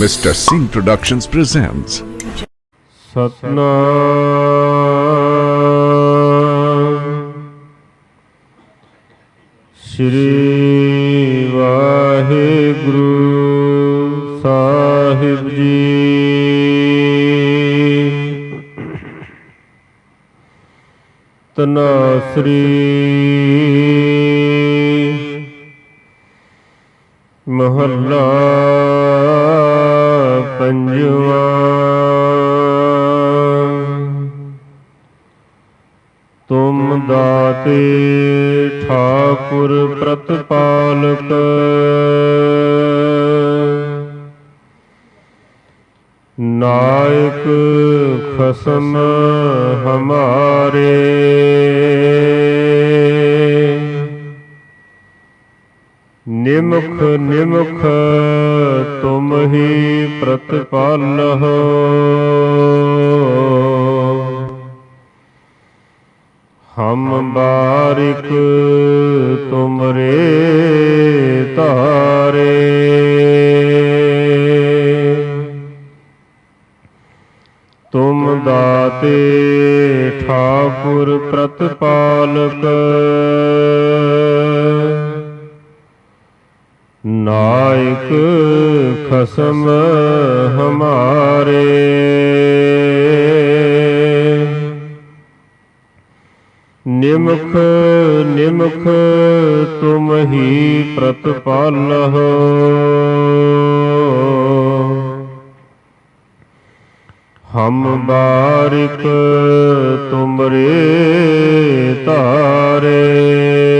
Mr. Singh Productions presents Satnam ਸ੍ਰੀ ਵਾਹਿਗੁਰੂ ਸਾਹਿਬ ਜੀ ਤਨਾਸਰੀ ਮਹੱਲਾ ਪੰਜਵਾਂ ਤੁਮ ਦਾਤੇ ਠਾਕੁਰ ਪ੍ਰਤਪਾਲਕ ਨਾਇਕ ਖਸਮ ਹਮਾਰੇ ਨਿਮਖ ਨਿਮਖ ਤੁਮ ਹੀ ਪ੍ਰਤਪਾਲਹੁ ਹਮ ਬਾਰਿਕ ਤੁਮਰੇ ਤਾਰੇ ਤੁਮ ਦਾਤੇ ਠਾਕੁਰ ਪ੍ਰਤਪਾਲਕ। ਨਾਇਕ ਖਸਮ ਹਮਾਰੇ। ਨਿਮਖ ਨਿਮਖ ਤੁਮ ਹੀ ਪ੍ਰਤਪਾਲਹੁ। ਹਮ ਬਾਰਿਕ ਤੁਮਰੇ ਤਾਰੇ।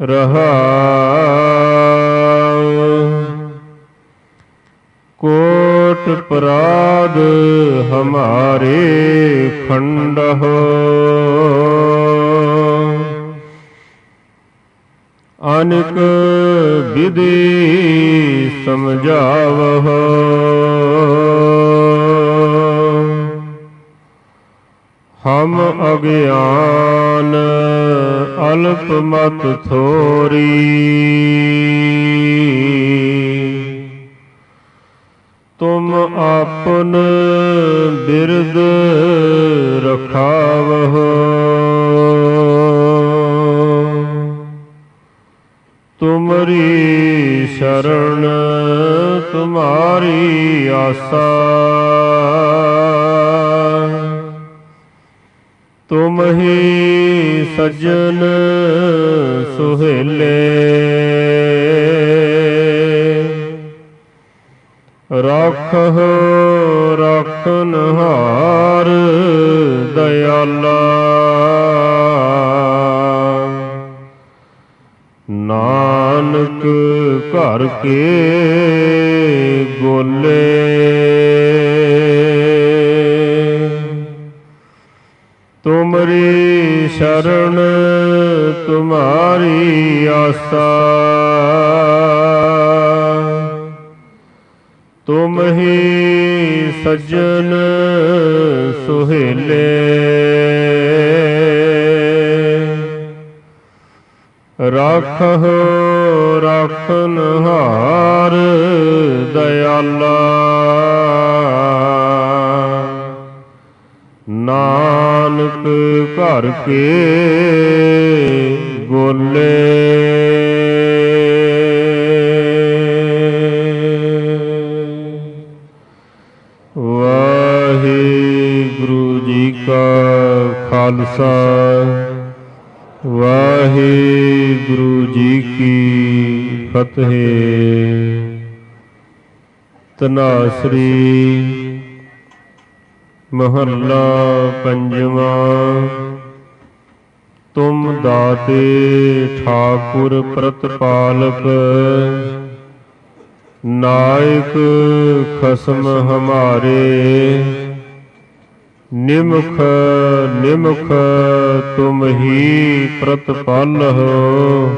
ਰਹਾਉ ਕੋਟ ਪਰਾਧ ਹਮਾਰੇ ਖੰਡਹੁ ਅਨਕ ਵਿਧੀ ਸਮਝਾਵਹੁ। ਹਮ ਅਗਿਆਨ ਅਲਪ ਮਤ ਥੋਰੀ। ਤੁਮ ਆਪਨ ਬਿਰਦ ਰਖਾਵਹੁ। ਤੁਮਰੀ ਸ਼ਰਣ ਤੁਮਾਰੀ ਆਸਾ। ਤੁਮ ਹੀ ਸਜਣ ਸੁਹੇਲੇ। ਰੱਖਹੁ ਰੱਖਨਹਾਰ ਦਇਆਲਾ ਨਾਨਕ ਘਰ ਕੇ ਤੁਮਰੀ ਸ਼ਰਨ ਤੁਮਾਰੀ ਆਸਾ। ਤੁਮ ਹੀ ਸਜਣ ਸੁਹੇਲੇ। ਰੱਖਹੁ ਰੱਖਨਹਾਰ ਕੇ ਗੋਲੇ ਵਾਹਿਗੁਰੂ ਜੀ ਕਾ ਖਾਲਸਾ ਵਾਹਿਗੁਰੂ ਜੀ ਕੀ ਫਤਿਹ। ਤਨਾਸਰੀ ਮਹੱਲਾ ਪੰਜਵਾਂ। ਤੁਮ ਦਾਤੇ ਠਾਕੁਰ ਪ੍ਰਤਪਾਲਕ। ਨਾਇਕ ਖਸਮ ਹਮਾਰੇ। ਨਿਮਖ ਨਿਮਖ ਤੁਮ ਹੀ ਪ੍ਰਤਪਾਲਹੁ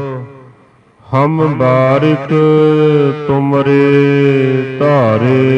ਹਮ ਬਾਰਿਕ ਤੁਮਰੇ ਧਾਰੇ।